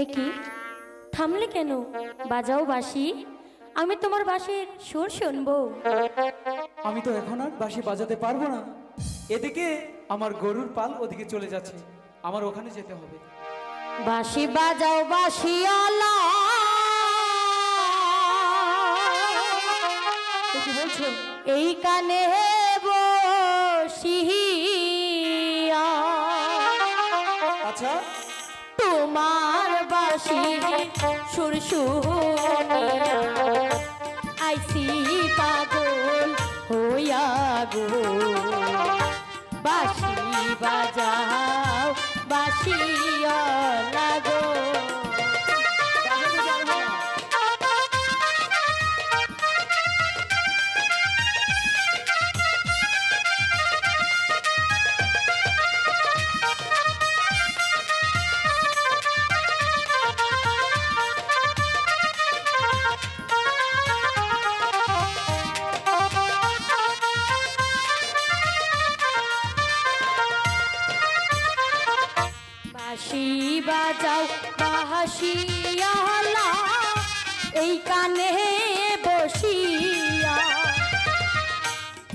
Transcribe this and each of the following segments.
এ কি? থামলে কেন? বাজাও বাসি আমি তোমার বাঁশির সুর শুনব। আমি তো এখন আর বাসি বাজাতে পারব না। এদিকে আমার গরুর পাল ওদিকে চলে যাচ্ছে। আমার ওখানে যেতে হবে। বাসি বাজাও তো কি বলছো? এই কানে বসিয়া আচ্ছা তোমার সুর আইসি পাগল হইয়া গো। বাঁশি বাজাও বাঁশিয়ালা বাজাও বাঁশিয়ালা এই কানে বসিয়া।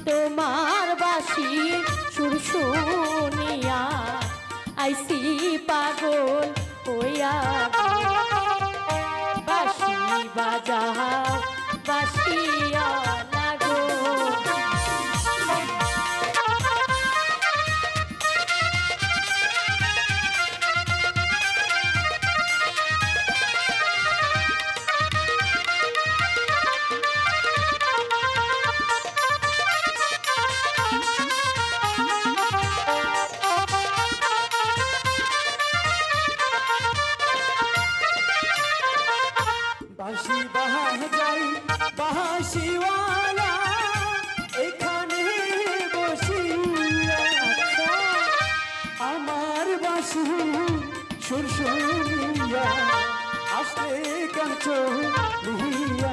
তোমার বাসি সুর শুনিয়া আইসি পাগল হইয়া বাঁশি বাজাও বাঁশিয়ালা বাঁশিওয়ালা এখানে বসিয়া আমার বাঁশি সুর শুনিয়া আসলে কাঞ্চ লিহিয়া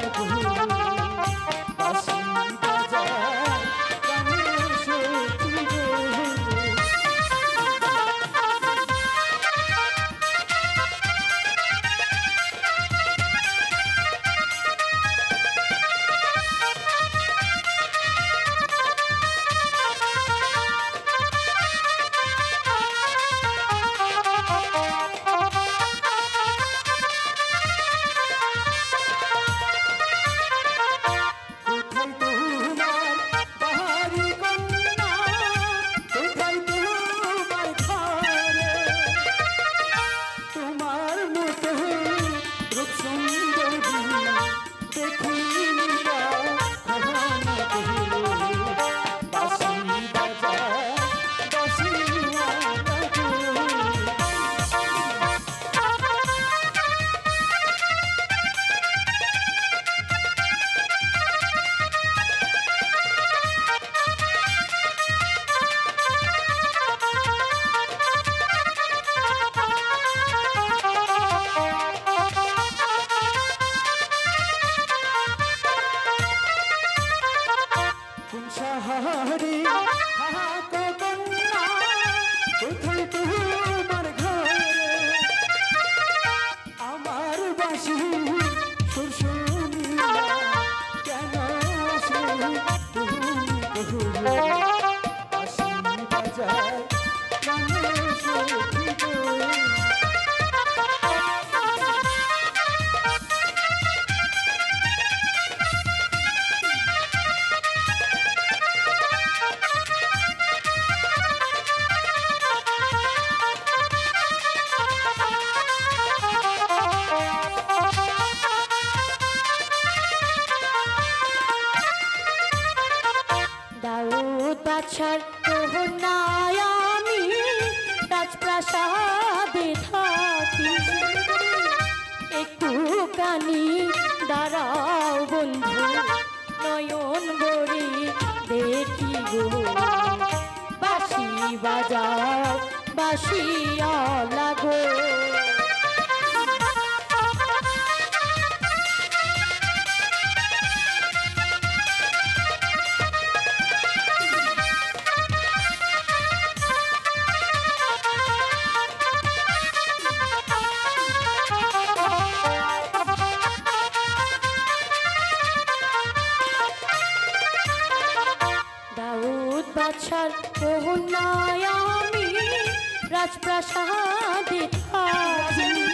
শহরে থাকো কন্যা কোথায় তোমার আমার বাসি বাদশার কন্যায় আমি রাজপ্রাসাদে থাকি। একটু কানি দাঁড়াও বন্ধু, নয়ন গড়ি দেখি গো। বাঁশি বাজাও বাসি লাগো বাছার মোহনায় আমি রাজপ্রাসাদে থাকি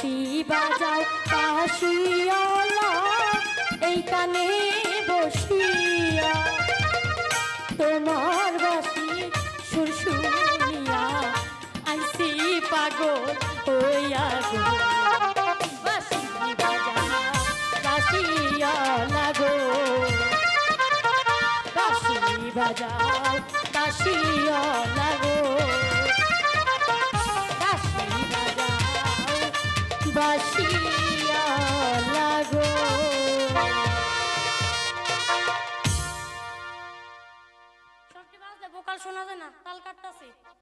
বাঁশি বাজাও বাঁশিওয়ালা এই কানে বসিয়া। তোমার বাঁশি সুর শুনিয়া আইসি পাগল হইয়া গো। বাঁশি বাজাও বাঁশিওয়ালা গো। বাঁশি বাজাও বাঁশিওয়ালা গো। Bashir.